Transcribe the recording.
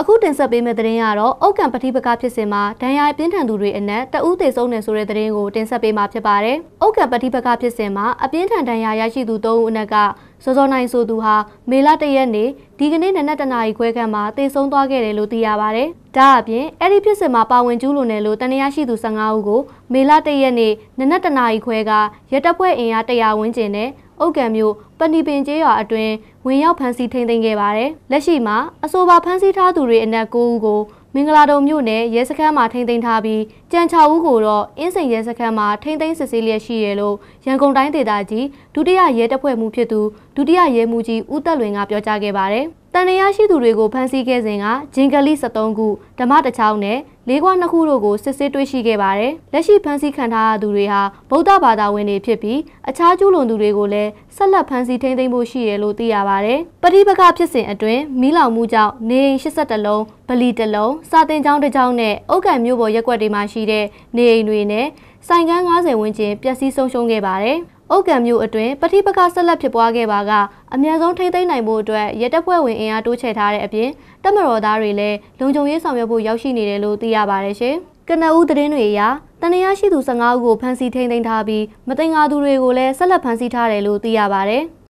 အခုတင်ဆက်ပေးမယ့်သတင်းကတော့အုတ်ကံပဋိပက္ခဖြစ်စဉ်မှာဒဏ်ရာပြင်းထန်သူတွေအနက်တဦးသေဆုံးတယ်ဆိုတဲ့သတင်းကိုတင်ဆက်ပေးမှာဖြစ်ပါတယ်။အုတ်ကံပဋိပက္ခဖြစ်စဉ်မှာအပြင်းထန်ဒဏ်ရာရရှိသူ၃ဦးအနက်ကစောစောနိုင်ဆိုသူဟာမေလ၁ရက်နေ့ဒီကနေ့နနက်တနာရီခွဲခန့်မှာသေဆုံးသွားခဲ့တယ်လို့သိရပါတယ်။ဒါအပြင်အဲ့ဒီဖြစ်စဉ်မှာပါဝင်ကျူးလွန်တယ်လို့တန်ရာရှိသူ15ဦးကိုမေလ၁ရက်နေ့နနက်တနာရီခွဲကရတပ်ဖွဲ့အင်အား100ဝန်းကျင်နဲ့ အုတ်ကံမျိုးပဏိပင်ကျေးရွာအတွင်းဝင်ရောက်ဖမ်းဆီးထိန်းသိမ်းခဲ့ပါတယ်။လက်ရှိမှာအဆိုပါဖမ်းဆီးထားသူတွေအနက်9ဦးကိုမင်္ဂလာတုံမြို့နယ်ရဲစခန်းမှာထိန်းသိမ်းထားပြီးကြံ6ဦးကိုတော့အင်းစိန်ရဲစခန်းမှာထိန်းသိမ်းစစ်ဆေးလျက်ရှိရလို့ရန်ကုန်တိုင်းဒေသကြီးဒုတိယရဲတပ်ဖွဲ့မှဖြစ်သူဒုတိယရဲမှူးကြီးဦးသက်လွင်ကပြောကြားခဲ့ပါတယ်။ တန်ရရရှိသူတွေကိုဖမ်းဆီးခဲ့စဉ်ကဂျင်ကလီ73ခုဓမ္မတစ်ချောင်းနဲ့လေးခွားနှစ်ခုတို့ကိုစစ်ဆေးတွေ့ရှိခဲ့ပါတယ်။လက်ရှိဖမ်းဆီးခံထားရသူတွေဟာဗုဒ္ဓဘာသာဝင်တွေဖြစ်ပြီးအခြားကျူးလွန်သူတွေကိုလည်းဆက်လက်ဖမ်းဆီးထိန်းသိမ်းဖို့ရှိရလို့သိရပါတယ်။ပဋိပက္ခဖြစ်စဉ်အတွင်းမီးလောင်မှုကြောင့်နေအိမ်82လုံးဗလီတစ်လုံးစာတင်ကျောင်းတစ်ကျောင်းနဲ့အုတ်ကံမြို့ပေါ်ရက်ွက်တွေမှာရှိတဲ့နေအိမ်တွေနဲ့ဆိုင်ကန်း90ဝန်းကျင်ပျက်စီးဆုံးရှုံးခဲ့ပါတယ်။ အုတ်ကံမျိုးအတွင်းပဋိပက္ခဆက်လက်ဖြစ်ပွားခဲ့ပါကအများဆုံးထိမ့်သိမ်းနိုင်ဖို့အတွက်ရဲတပ်ဖွဲ့ဝင်အင်အားတိုးချဲ့ထားတဲ့အပြင်တပ်မတော်သားတွေလည်းလုံခြုံရေးဆောင်ရွက်ဖို့ရောက်ရှိနေတယ်လို့သိရပါတယ်ရှင်။ကနအူးသတင်းတွေအရတန်ရရှိသူ15ဦးကိုဖမ်းဆီးထိန်းသိမ်းထားပြီးမတင်ငါသူတွေကိုလည်းဆက်လက်ဖမ်းဆီးထားတယ်လို့သိရပါတယ်။